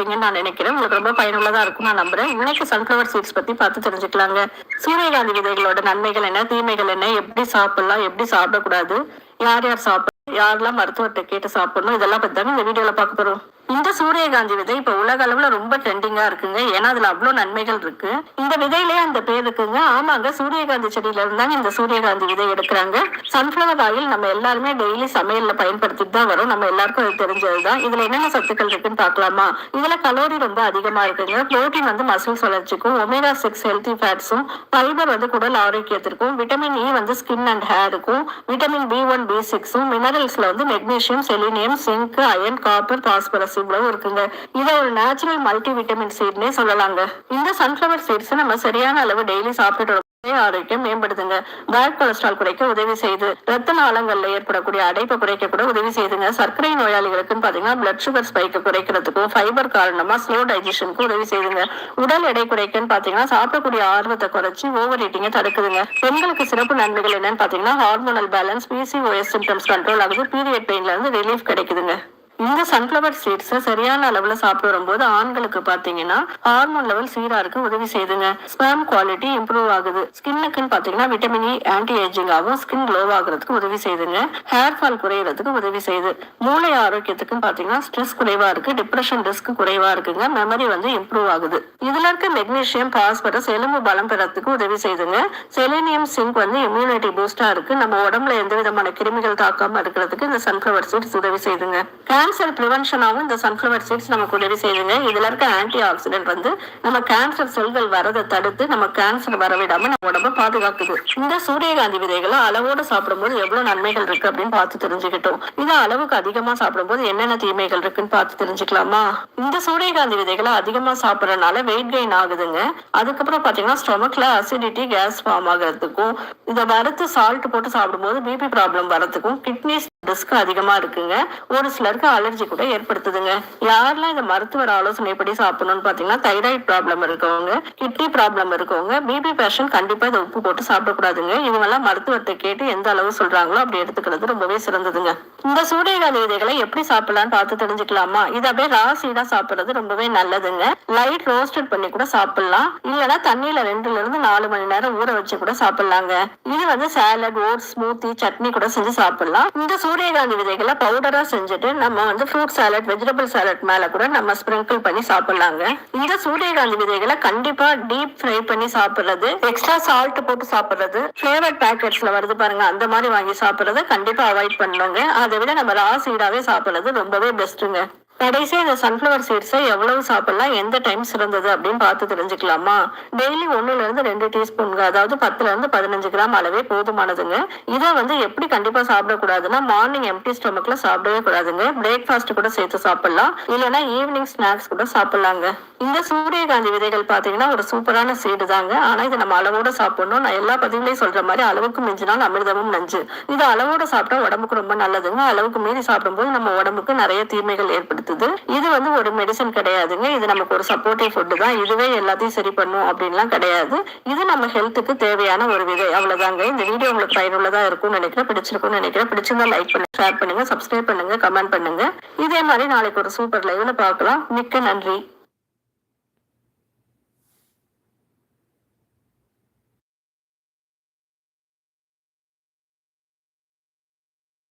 இருப்பீங்கன்னு நான் நினைக்கிறேன். உங்களுக்கு ரொம்ப பயனுள்ளதா இருக்கும். நான் நம்புறேன். இன்னைக்கு சன்ஃபிளவர் சீட்ஸ் பத்தி பார்த்து தெரிஞ்சுக்கலாங்க. சூரியகாந்தி விதைகளோட நன்மைகள் என்ன? தீமைகள் என்ன? எப்படி சாப்பிடலாம்? எப்படி சாப்பிடக்கூடாது? யார் யார் சாப்பிட யாரெல்லாம் மருத்துவர்கிட்ட கேட்டு சாப்பிடணும்? இதெல்லாம் பத்தி தானே இந்த வீடியோல பார்க்க போறோம். இந்த சூரியகாந்தி விதை இப்ப உலக அளவுல ரொம்ப ட்ரெண்டிங்கா இருக்குங்க. ஏன்னா அதுல அவ்வளவு நன்மைகள் இருக்கு. இந்த விதையிலேயே அந்த பேர் இருக்குங்க. ஆமாங்க சூரியகாந்தி செடியில இருந்தாங்க இந்த சூரியகாந்தி விதை எடுக்கிறாங்க. சன்ஃபிளவர் ஆயில் நம்ம எல்லாருமே டெய்லி சமையல்ல பயன்படுத்திட்டு தான் வரும். நம்ம எல்லாருக்கும் அது தெரிஞ்சதுதான். இதுல என்னென்ன சத்துக்கள் இருக்குன்னு பார்க்கலாமா? இதுல கலோரி ரொம்ப அதிகமா இருக்குங்க. புரோட்டீன் வந்து மசில்ஸ் வளர்ச்சிக்கும் ஒமேகா சிக்ஸ் ஹெல்த்தி ஃபேட்ஸும் ஃபைபர் வந்து குடல் ஆரோக்கியத்திற்கும் விட்டமின் இ e வந்து ஸ்கின் அண்ட் ஹேருக்கும் விட்டமின் பி ஒன் பி சிக்ஸும் மினரல்ஸ்ல வந்து magnesium selenium zinc iron copper phosphorus சூப்பராகவும் இருக்குங்க. இதை ஒரு நேச்சுரல் மல்டி விட்டமின் சீட்னே சொல்லலாங்க. இந்த சன்ஃபிளவர் சீட்ஸ் நம்ம சரியான அளவு டெய்லி சாப்பிட்டு ஆரோக்கியம் மேம்படுத்துங்க பேட் கொலஸ்ட்ரால் குறைக்க உதவி செய்யுது. ரத்த நாளங்கள்ல ஏற்படக்கூடிய அடைப்பை குறைக்க கூட உதவி செய்யுதுங்க. சர்க்கரை நோயாளிகளுக்குன்னு பாத்தீங்கன்னா பிளட் சுகர் ஸ்பைக்கை குறைக்கிறதுக்கும் ஃபைபர் காரணமா ஸ்லோ டைஜஷனுக்கு உதவி செய்துங்க உடல் எடை குறைக்கன்னு பாத்தீங்கன்னா சாப்பிடக்கூடிய ஆர்வத்தை குறைச்சி ஓவர் ஈட்டிங்க தடுக்குதுங்க. பெண்களுக்கு சிறப்பு நன்மைகள் என்னன்னு பாத்தீங்கன்னா hormonal balance PCOS symptoms control ஆகுது. பீரியட் பெயின்ல இருந்து ரிலீஃப் கிடைக்குதுங்க. இந்த சன்ஃபிளவர் சீட்ஸை சரியான அளவுல சாப்பிட்டு வரும்போது ஆண்களுக்கு பாத்தீங்கன்னா ஹார்மோன் லெவல் சீரா இருக்க உதவி செய்துங்க. ஸ்பேம் குவாலிட்டி இம்ப்ரூவ் ஆகுது. ஸ்கின்னுக்குன்னு பாத்தீங்கன்னா விட்டமின் இ e, ஆன்டி ஏஜிங்காகவும் ஸ்கின் க்ளோ ஆகுறதுக்கு உதவி செய்யுதுங்க ஹேர் ஃபால் குறையறதுக்கு உதவி செய்யுது. மூளை ஆரோக்கியத்துக்குன்னு பாத்தீங்கன்னா ஸ்ட்ரெஸ் குறைவா இருக்கு. டிப்ரெஷன் ரிஸ்க் குறைவா இருக்குங்க. மெமரி வந்து இம்ப்ரூவ் ஆகுது. இதுல இருக்க மெக்னீஷியம் பாஸ்பரஸ் எலும்பு பலம் பெறத்துக்கு உதவி செய்துங்க. செலினியம் சிங்க் வந்து இம்யூனிட்டி பூஸ்டா இருக்கு. நம்ம உடம்புல எந்த விதமான கிருமிகள் தாக்காம இருக்கிறதுக்கு இந்த சன்ஃபிளவர் சீட்ஸ் உதவி செய்யுதுங்க கேன்சர் ப்ரிவென்ஷனாகவும் இந்த சன்ஃப்ளவர் சீட்ஸ் நமக்கு உதவி செய்யுங்க. இதுல இருக்க ஆன்டி ஆக்சிடென்ட் வந்து நம்ம கேன்சர் செல்கள் வரதை தடுத்து நம்ம கேன்சர் வரவிடாம நம்ம உடம்ப பாதுகாக்குது. இந்த சூரியகாந்தி விதைகளை அளவோட சாப்பிடும்போது எவ்வளவு நன்மைகள் இருக்கு அப்படின்னு பார்த்து தெரிஞ்சுக்கிட்டோம். இது அளவுக்கு அதிகமா சாப்பிடும்போது என்னென்ன தீமைகள் இருக்குன்னு பார்த்து தெரிஞ்சுக்கலாமா? இந்த சூரியகாந்தி விதைகளை அதிகமா சாப்பிடறதுனால வெயிட் கெயின் ஆகுதுங்க. அதுக்கப்புறம் பாத்தீங்கன்னா ஸ்டொமக்ல அசிடிட்டி கேஸ் ஃபார்ம் ஆகிறதுக்கும் இதை வறுத்து சால்ட் போட்டு சாப்பிடும்போது பிபி ப்ராப்ளம் வரதுக்கும் கிட்னிஸ் ரிஸ்க் அதிகமா இருக்குங்க. ஒரு சிலருக்கு அலர்ஜி கூட ஏற்படுத்துதுங்க. யாரெல்லாம் இந்த மருத்துவர் ஆலோசனைப்படி சாப்பிடணும்னு பாத்தீங்கன்னா தைராய்டு ப்ராப்ளம் இருக்கவங்க கிட்னி ப்ராப்ளம் இருக்கவங்க பிபி பேஷண்ட் கண்டிப்பா இதை உப்பு போட்டு சாப்பிடக்கூடாதுங்க. இவங்க எல்லாம் கேட்டு எந்த அளவு சொல்றாங்களோ அப்படி எடுத்துக்கிறது ரொம்பவே சிறந்ததுங்க. இந்த சூரியகாந்தி விதைகளை எப்படி சாப்பிடலாம்னு பார்த்து தெரிஞ்சுக்கலாமா? இது அப்படியே ரா சீடா சாப்பிடுறது ரொம்பவே நல்லதுங்க. லைட் ரோஸ்டட் பண்ணி கூட சாப்பிடலாம். இல்லைன்னா தண்ணியில ரெண்டுல இருந்து நாலு மணி நேரம் ஊற வச்சு கூட சாப்பிடலாங்க. இது வந்து சாலட் ஓட்ஸ் ஸ்மூத்தி சட்னி கூட செஞ்சு சாப்பிடலாம். இந்த சூரியகாந்தி விதைகளை பவுடரா செஞ்சுட்டு நம்ம வந்து ஃப்ரூட் சாலட் வெஜிடபிள் சாலட் மேல கூட நம்ம ஸ்ப்ரிங்கிள் பண்ணி சாப்பிடலாங்க. இந்த சூரியகாந்தி விதைகளை கண்டிப்பா டீப் ஃப்ரை பண்ணி சாப்பிடுறது எக்ஸ்ட்ரா சால்ட் போட்டு சாப்பிடுறது ஃபிளேவர்ட் பேக்கெட்ஸ்ல வருது பாருங்க அந்த மாதிரி வாங்கி சாப்பிடுறத கண்டிப்பா அவாய்ட் பண்ணுங்க அதை விட நம்ம ராசிடாவே சாப்பிட்றது சாப்பிடுறது ரொம்பவே பெஸ்ட்டுங்க கடைசியாக இந்த சன்ஃப்ளவர் சீட்ஸை எவ்வளவு சாப்பிடலாம் எந்த டைம் சிறந்தது அப்படின்னு பார்த்து தெரிஞ்சுக்கலாமா? டெய்லி ஒன்றுலேருந்து இருந்து ரெண்டு டீஸ்பூன் அதாவது பத்துல இருந்து பதினஞ்சு கிராம் அளவே போதுமானதுங்க. இதை வந்து எப்படி கண்டிப்பா சாப்பிடக்கூடாதுன்னா மார்னிங் எம்டி ஸ்டொமக்கில் சாப்பிடவே கூடாதுங்க. பிரேக்ஃபாஸ்ட் கூட சேர்த்து சாப்பிடலாம். இல்லைன்னா ஈவினிங் ஸ்நாக்ஸ் கூட சாப்பிடலாங்க. இந்த சூரியகாந்தி விதைகள் பாத்தீங்கன்னா ஒரு சூப்பரான சீடு தாங்க. ஆனா இதை நம்ம அளவோட சாப்பிடணும். நான் எல்லா பதிவுலையும் சொல்ற மாதிரி அளவுக்கு மிஞ்சினால் அமிர்தமும் நஞ்சு. இது அளவோட சாப்பிட்டா உடம்புக்கு ரொம்ப நல்லதுங்க. அளவுக்கு மீறி சாப்பிடும்போது நம்ம உடம்புக்கு நிறைய தீமைகள் ஏற்படுத்துது இது வந்து ஒரு மெடிசன் கிடையாதுங்க. இது நமக்கு ஒரு சப்போர்ட்டிவ் ஃபுட்டு தான். இதுவே எல்லாத்தையும் சரி பண்ணும் அப்படின்லாம் கிடையாது. இது நம்ம ஹெல்த்துக்கு தேவையான ஒரு விதை. அவ்வளவுதாங்க. இந்த வீடியோ உங்களுக்கு பயனுள்ளதா இருக்கும்னு நினைக்கிறேன். பிடிச்சிருக்கும்னு நினைக்கிறேன். பிடிச்சிருந்தா லைக் பண்ணுங்க ஷேர் பண்ணுங்க சப்ஸ்கிரைப் பண்ணுங்க கமெண்ட் பண்ணுங்க. இதே மாதிரி நாளைக்கு ஒரு சூப்பர் லைவ்ல பார்க்கலாம். மிக்க நன்றி.